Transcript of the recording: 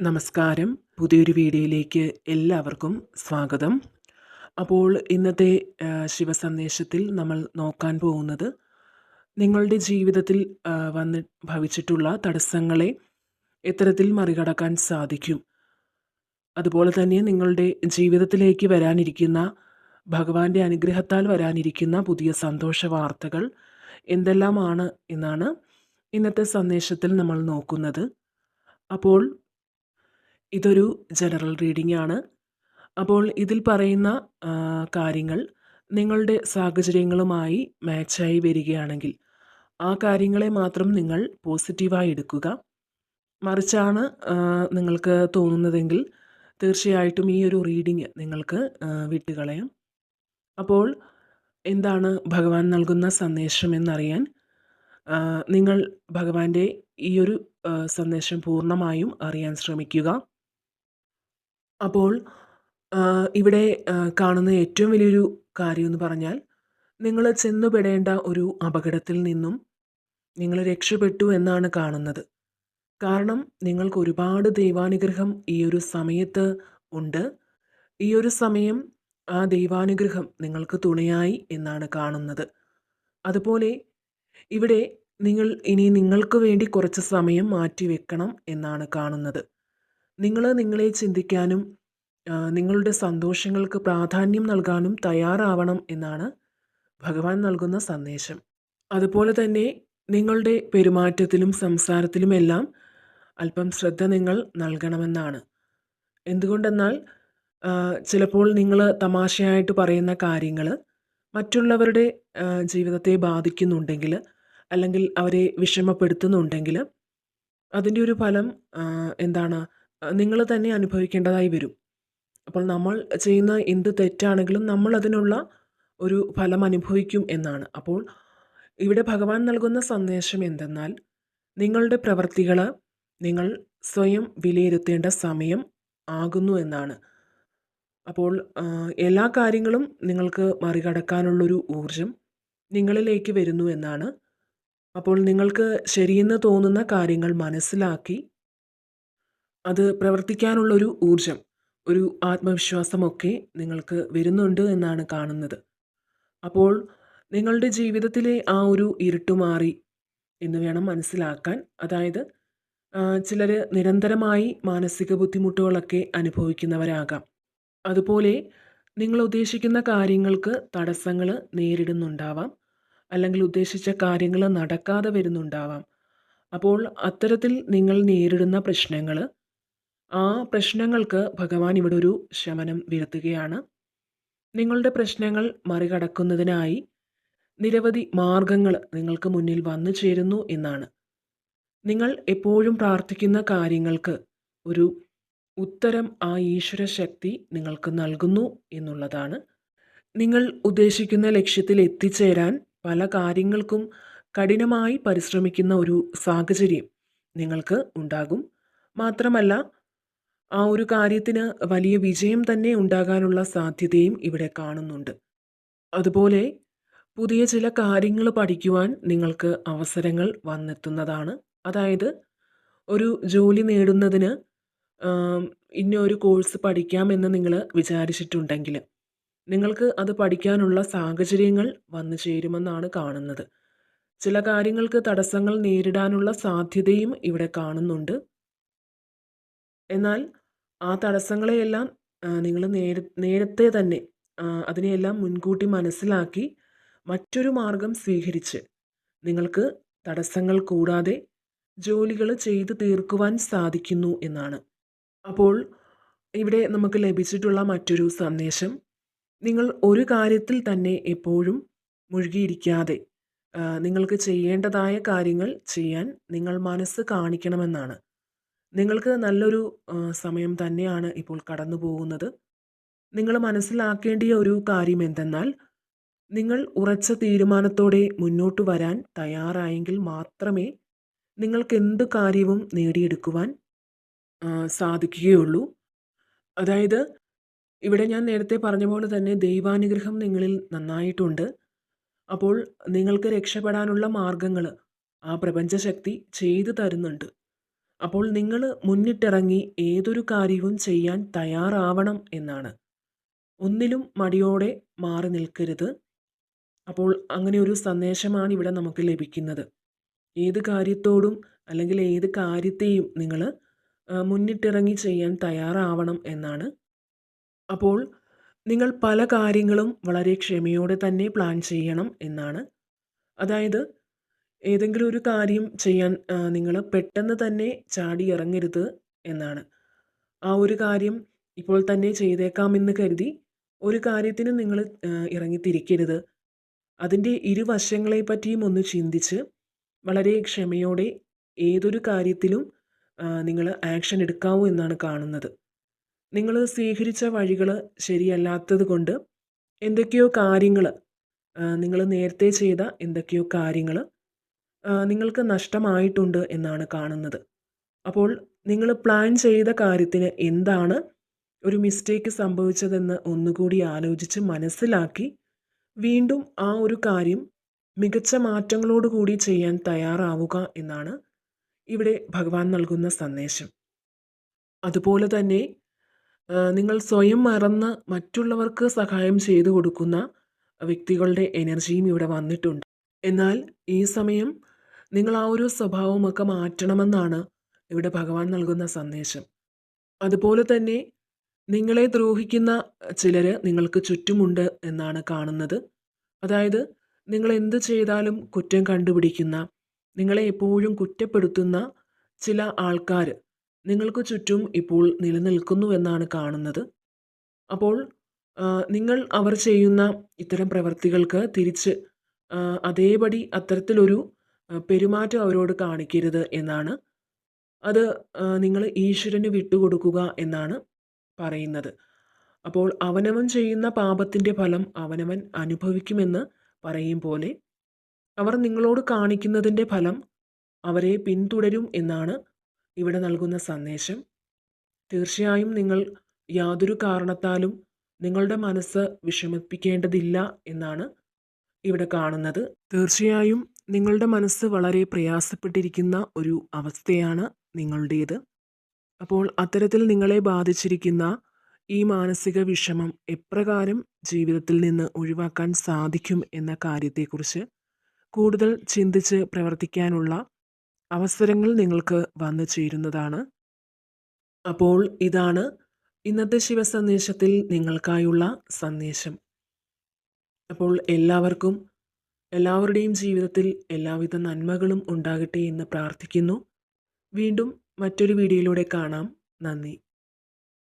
നമസ്കാരം. പുതിയൊരു വീഡിയോയിലേക്ക് എല്ലാവർക്കും സ്വാഗതം. അപ്പോൾ ഇന്നത്തെ ശിവസന്ദേശത്തിൽ നമ്മൾ നോക്കാൻ പോകുന്നത് നിങ്ങളുടെ ജീവിതത്തിൽ വന്ന് ഭവിച്ചിട്ടുള്ള തടസ്സങ്ങളെ എത്തരത്തിൽ മറികടക്കാൻ സാധിക്കും. അതുപോലെ തന്നെ നിങ്ങളുടെ ജീവിതത്തിലേക്ക് വരാനിരിക്കുന്ന ഭഗവാന്റെ അനുഗ്രഹത്താൽ വരാനിരിക്കുന്ന പുതിയ സന്തോഷ വാർത്തകൾ എന്തെല്ലാമാണ് എന്നാണ് ഇന്നത്തെ സന്ദേശത്തിൽ നമ്മൾ നോക്കുന്നത്. അപ്പോൾ ഇതൊരു ജനറൽ റീഡിംഗ് ആണ് അപ്പോൾ ഇതിൽ പറയുന്ന കാര്യങ്ങൾ നിങ്ങളുടെ സാഹചര്യങ്ങളുമായി മാച്ചായി വരികയാണെങ്കിൽ ആ കാര്യങ്ങളെ മാത്രം നിങ്ങൾ പോസിറ്റീവായി എടുക്കുക. മറിച്ചാണ് നിങ്ങൾക്ക് തോന്നുന്നതെങ്കിൽ തീർച്ചയായിട്ടും ഈ ഒരു റീഡിങ് നിങ്ങൾക്ക് വിട്ടുകളയാം. അപ്പോൾ എന്താണ് ഭഗവാൻ നൽകുന്ന സന്ദേശം എന്നറിയാൻ നിങ്ങൾ ഭഗവാന്റെ ഈ ഒരു സന്ദേശം പൂർണമായും അറിയാൻ ശ്രമിക്കുക. അപ്പോൾ ഇവിടെ കാണുന്ന ഏറ്റവും വലിയൊരു കാര്യമെന്ന് പറഞ്ഞാൽ നിങ്ങൾ ചെന്നുപെടേണ്ട ഒരു അപകടത്തിൽ നിന്നും നിങ്ങൾ രക്ഷപ്പെട്ടു എന്നാണ് കാണുന്നത്. കാരണം നിങ്ങൾക്ക് ഒരുപാട് ദൈവാനുഗ്രഹം ഈ ഒരു സമയത്ത് ഉണ്ട്. ഈ ഒരു സമയം ആ ദൈവാനുഗ്രഹം നിങ്ങൾക്ക് തുണയായി എന്നാണ് കാണുന്നത്. അതുപോലെ ഇവിടെ നിങ്ങൾ ഇനി നിങ്ങൾക്ക് വേണ്ടി കുറച്ച് സമയം മാറ്റി വെക്കണം എന്നാണ് കാണുന്നത്. നിങ്ങൾ നിങ്ങളെ ചിന്തിക്കാനും നിങ്ങളുടെ സന്തോഷങ്ങൾക്ക് പ്രാധാന്യം നൽകാനും തയ്യാറാവണം എന്നാണ് ഭഗവാൻ നൽകുന്ന സന്ദേശം. അതുപോലെ തന്നെ നിങ്ങളുടെ പെരുമാറ്റത്തിലും സംസാരത്തിലുമെല്ലാം അല്പം ശ്രദ്ധ നിങ്ങൾ നൽകണമെന്നാണ്. എന്തുകൊണ്ടെന്നാൽ ചിലപ്പോൾ നിങ്ങൾ തമാശയായിട്ട് പറയുന്ന കാര്യങ്ങൾ മറ്റുള്ളവരുടെ ജീവിതത്തെ ബാധിക്കുന്നുണ്ടെങ്കിൽ അല്ലെങ്കിൽ അവരെ വിഷമപ്പെടുത്തുന്നുണ്ടെങ്കിൽ അതിന്റെ ഒരു ഫലം എന്താണ് നിങ്ങൾ തന്നെ അനുഭവിക്കേണ്ടതായി വരും. അപ്പോൾ നമ്മൾ ചെയ്യുന്ന എന്ത് തെറ്റാണെങ്കിലും നമ്മൾ അതിനുള്ള ഒരു ഫലം അനുഭവിക്കും എന്നാണ്. അപ്പോൾ ഇവിടെ ഭഗവാൻ നൽകുന്ന സന്ദേശം എന്തെന്നാൽ നിങ്ങളുടെ പ്രവർത്തികൾ നിങ്ങൾ സ്വയം വിലയിരുത്തേണ്ട സമയം ആകുന്നു എന്നാണ്. അപ്പോൾ എല്ലാ കാര്യങ്ങളും നിങ്ങൾക്ക് മറികടക്കാനുള്ളൊരു ഊർജം നിങ്ങളിലേക്ക് വരുന്നു എന്നാണ്. അപ്പോൾ നിങ്ങൾക്ക് ശരിയെന്ന് തോന്നുന്ന കാര്യങ്ങൾ മനസ്സിലാക്കി അത് പ്രവർത്തിക്കാനുള്ള ഒരു ഊർജം ഒരു ആത്മവിശ്വാസമൊക്കെ നിങ്ങൾക്ക് വരുന്നുണ്ട് എന്നാണ് കാണുന്നത്. അപ്പോൾ നിങ്ങളുടെ ജീവിതത്തിലെ ആ ഒരു ഇരുട്ടുമാറി എന്ന് വേണം മനസ്സിലാക്കാൻ. അതായത് ചിലർ നിരന്തരമായി മാനസിക ബുദ്ധിമുട്ടുകളൊക്കെ അനുഭവിക്കുന്നവരാകാം. അതുപോലെ നിങ്ങൾ ഉദ്ദേശിക്കുന്ന കാര്യങ്ങൾക്ക് തടസ്സങ്ങൾ നേരിടുന്നുണ്ടാവാം. അല്ലെങ്കിൽ ഉദ്ദേശിച്ച കാര്യങ്ങൾ നടക്കാതെ വരുന്നുണ്ടാവാം. അപ്പോൾ അത്തരത്തിൽ നിങ്ങൾ നേരിടുന്ന പ്രശ്നങ്ങൾ ആ പ്രശ്നങ്ങൾക്ക് ഭഗവാൻ ഇവിടെ ഒരു ശമനം വീഴ്ത്തുകയാണ്. നിങ്ങളുടെ പ്രശ്നങ്ങൾ മറികടക്കുന്നതിനായി നിരവധി മാർഗങ്ങൾ നിങ്ങൾക്ക് മുന്നിൽ വന്നു ചേരുന്നു എന്നാണ്. നിങ്ങൾ എപ്പോഴും പ്രാർത്ഥിക്കുന്ന കാര്യങ്ങൾക്ക് ഒരു ഉത്തരം ആ ഈശ്വര ശക്തി നിങ്ങൾക്ക് നൽകുന്നു എന്നുള്ളതാണ്. നിങ്ങൾ ഉദ്ദേശിക്കുന്ന ലക്ഷ്യത്തിൽ എത്തിച്ചേരാൻ പല കാര്യങ്ങൾക്കും കഠിനമായി പരിശ്രമിക്കുന്ന ഒരു സാഹചര്യം നിങ്ങൾക്ക് ഉണ്ടാകും. മാത്രമല്ല ആ ഒരു കാര്യത്തിന് വലിയ വിജയം തന്നെ ഉണ്ടാകാനുള്ള സാധ്യതയും ഇവിടെ കാണുന്നുണ്ട്. അതുപോലെ പുതിയ ചില കാര്യങ്ങൾ പഠിക്കുവാൻ നിങ്ങൾക്ക് അവസരങ്ങൾ വന്നെത്തുന്നതാണ്. അതായത് ഒരു ജോലി നേടുന്നതിന് ഇന്ന ഒരു കോഴ്സ് പഠിക്കാമെന്ന് നിങ്ങൾ വിചാരിച്ചിട്ടുണ്ടെങ്കിൽ നിങ്ങൾക്ക് അത് പഠിക്കാനുള്ള സാഹചര്യങ്ങൾ വന്നു ചേരുമെന്നാണ് കാണുന്നത്. ചില കാര്യങ്ങൾക്ക് തടസ്സങ്ങൾ നേരിടാനുള്ള സാധ്യതയും ഇവിടെ കാണുന്നുണ്ട്. എന്നാൽ ആ തടസ്സങ്ങളെയെല്ലാം നിങ്ങൾ നേര നേരത്തെ തന്നെ അതിനെയെല്ലാം മുൻകൂട്ടി മനസ്സിലാക്കി മറ്റൊരു മാർഗം സ്വീകരിച്ച് നിങ്ങൾക്ക് തടസ്സങ്ങൾ കൂടാതെ ജോലികൾ ചെയ്തു തീർക്കുവാൻ സാധിക്കുന്നു എന്നാണ്. അപ്പോൾ ഇവിടെ നമുക്ക് ലഭിച്ചിട്ടുള്ള മറ്റൊരു സന്ദേശം നിങ്ങൾ ഒരു കാര്യത്തിൽ തന്നെ എപ്പോഴും മുഴുകിയിരിക്കാതെ നിങ്ങൾക്ക് ചെയ്യേണ്ടതായ കാര്യങ്ങൾ ചെയ്യാൻ നിങ്ങൾ മനസ്സ് കാണിക്കണമെന്നാണ്. നിങ്ങൾക്ക് നല്ലൊരു സമയം തന്നെയാണ് ഇപ്പോൾ കടന്നു പോകുന്നത്. നിങ്ങൾ മനസ്സിലാക്കേണ്ടിയ ഒരു കാര്യം എന്തെന്നാൽ നിങ്ങൾ ഉറച്ച തീരുമാനത്തോടെ മുന്നോട്ട് വരാൻ തയ്യാറായെങ്കിൽ മാത്രമേ നിങ്ങൾക്ക് എന്ത് കാര്യവും നേടിയെടുക്കുവാൻ സാധിക്കുകയുള്ളൂ. അതായത് ഇവിടെ ഞാൻ നേരത്തെ പറഞ്ഞ പോലെ തന്നെ ദൈവാനുഗ്രഹം നിങ്ങളിൽ നന്നായിട്ടുണ്ട്. അപ്പോൾ നിങ്ങൾക്ക് രക്ഷപ്പെടാനുള്ള മാർഗങ്ങൾ ആ പ്രപഞ്ചശക്തി ചെയ്തു തരുന്നുണ്ട്. അപ്പോൾ നിങ്ങൾ മുന്നിട്ടിറങ്ങി ഏതൊരു കാര്യവും ചെയ്യാൻ തയ്യാറാവണം എന്നാണ്. ഒന്നിലും മടിയോടെ മാറി നിൽക്കരുത്. അപ്പോൾ അങ്ങനെ ഒരു സന്ദേശമാണ് ഇവിടെ നമുക്ക് ലഭിക്കുന്നത്. ഏത് കാര്യത്തോടും അല്ലെങ്കിൽ ഏത് കാര്യത്തെയും നിങ്ങൾ മുന്നിട്ടിറങ്ങി ചെയ്യാൻ തയ്യാറാവണം എന്നാണ്. അപ്പോൾ നിങ്ങൾ പല കാര്യങ്ങളും വളരെ ക്ഷമയോടെ തന്നെ പ്ലാൻ ചെയ്യണം എന്നാണ്. അതായത് ഏതെങ്കിലും ഒരു കാര്യം ചെയ്യാൻ നിങ്ങൾ പെട്ടെന്ന് തന്നെ ചാടി ഇറങ്ങരുത് എന്നാണ്. ആ ഒരു കാര്യം ഇപ്പോൾ തന്നെ ചെയ്തേക്കാമെന്ന് കരുതി ഒരു കാര്യത്തിന് നിങ്ങൾ ഇറങ്ങിത്തിരിക്കരുത്. അതിന്റെ ഇരുവശങ്ങളെ പറ്റിയും ഒന്ന് ചിന്തിച്ച് വളരെ ക്ഷമയോടെ ഏതൊരു കാര്യത്തിലും നിങ്ങൾ ആക്ഷൻ എടുക്കാവൂ എന്നാണ് കാണുന്നത്. നിങ്ങൾ സ്വീകരിച്ച വഴികൾ ശരിയല്ലാത്തത് കൊണ്ട് എന്തൊക്കെയോ കാര്യങ്ങൾ നിങ്ങൾ നേരത്തെ ചെയ്ത എന്തൊക്കെയോ കാര്യങ്ങൾ നിങ്ങൾക്ക് നഷ്ടമായിട്ടുണ്ട് എന്നാണ് കാണുന്നത്. അപ്പോൾ നിങ്ങൾ പ്ലാൻ ചെയ്ത കാര്യത്തിന് എന്താണ് ഒരു മിസ്റ്റേക്ക് സംഭവിച്ചതെന്ന് ഒന്നുകൂടി ആലോചിച്ച് മനസ്സിലാക്കി വീണ്ടും ആ ഒരു കാര്യം മികച്ച മാറ്റങ്ങളോടുകൂടി ചെയ്യാൻ തയ്യാറാവുക എന്നാണ് ഇവിടെ ഭഗവാൻ നൽകുന്ന സന്ദേശം. അതുപോലെ തന്നെ നിങ്ങൾ സ്വയം മറന്ന് മറ്റുള്ളവർക്ക് സഹായം ചെയ്തു കൊടുക്കുന്ന വ്യക്തികളുടെ എനർജിയും ഇവിടെ വന്നിട്ടുണ്ട്. എന്നാൽ ഈ സമയം നിങ്ങൾ ആ ഒരു സ്വഭാവമൊക്കെ മാറ്റണമെന്നാണ് ഇവിടെ ഭഗവാൻ നൽകുന്ന സന്ദേശം. അതുപോലെ തന്നെ നിങ്ങളെ ദ്രോഹിക്കുന്ന ചിലർ നിങ്ങൾക്ക് ചുറ്റുമുണ്ട് എന്നാണ് കാണുന്നത്. അതായത് നിങ്ങൾ എന്ത് ചെയ്താലും കുറ്റം കണ്ടുപിടിക്കുന്ന നിങ്ങളെ എപ്പോഴും കുറ്റപ്പെടുത്തുന്ന ചില ആൾക്കാർ നിങ്ങൾക്ക് ചുറ്റും ഇപ്പോൾ നിലനിൽക്കുന്നു എന്നാണ് കാണുന്നത്. അപ്പോൾ നിങ്ങൾ അവർ ചെയ്യുന്ന ഇത്തരം പ്രവൃത്തികൾക്ക് തിരിച്ച് അതേപടി അത്തരത്തിലൊരു പെരുമാറ്റം അവരോട് കാണിക്കരുത് എന്നാണ്. അത് നിങ്ങൾ ഈശ്വരന് വിട്ടുകൊടുക്കുക എന്നാണ് പറയുന്നത്. അപ്പോൾ അവനവൻ ചെയ്യുന്ന പാപത്തിന്റെ ഫലം അവനവൻ അനുഭവിക്കുമെന്ന് പറയും പോലെ അവർ നിങ്ങളോട് കാണിക്കുന്നതിന്റെ ഫലം അവരെ പിന്തുടരും എന്നാണ് ഇവിടെ നൽകുന്ന സന്ദേശം. തീർച്ചയായും നിങ്ങൾ യാതൊരു കാരണത്താലും നിങ്ങളുടെ മനസ്സ് വിഷമിപ്പിക്കേണ്ടതില്ല എന്നാണ് ഇവിടെ കാണുന്നത്. തീർച്ചയായും നിങ്ങളുടെ മനസ്സ് വളരെ പ്രയാസപ്പെട്ടിരിക്കുന്ന ഒരു അവസ്ഥയാണ് നിങ്ങളുടേത്. അപ്പോൾ അത്തരത്തിൽ നിങ്ങളെ ബാധിച്ചിരിക്കുന്ന ഈ മാനസിക വിഷമം എപ്രകാരം ജീവിതത്തിൽ നിന്ന് ഒഴിവാക്കാൻ സാധിക്കും എന്ന കാര്യത്തെക്കുറിച്ച് കൂടുതൽ ചിന്തിച്ച് പ്രവർത്തിക്കാനുള്ള അവസരങ്ങൾ നിങ്ങൾക്ക് വന്നു ചേരുന്നതാണ്. അപ്പോൾ ഇതാണ് ഇന്നത്തെ ശിവസന്ദേശത്തിൽ നിങ്ങൾക്കായുള്ള സന്ദേശം. അപ്പോൾ എല്ലാവർക്കും എല്ലാവരുടെയും ജീവിതത്തിൽ എല്ലാവിധ നന്മകളും ഉണ്ടാകട്ടെ എന്ന് പ്രാർത്ഥിക്കുന്നു. വീണ്ടും മറ്റൊരു വീഡിയോയിലൂടെ കാണാം. നന്ദി.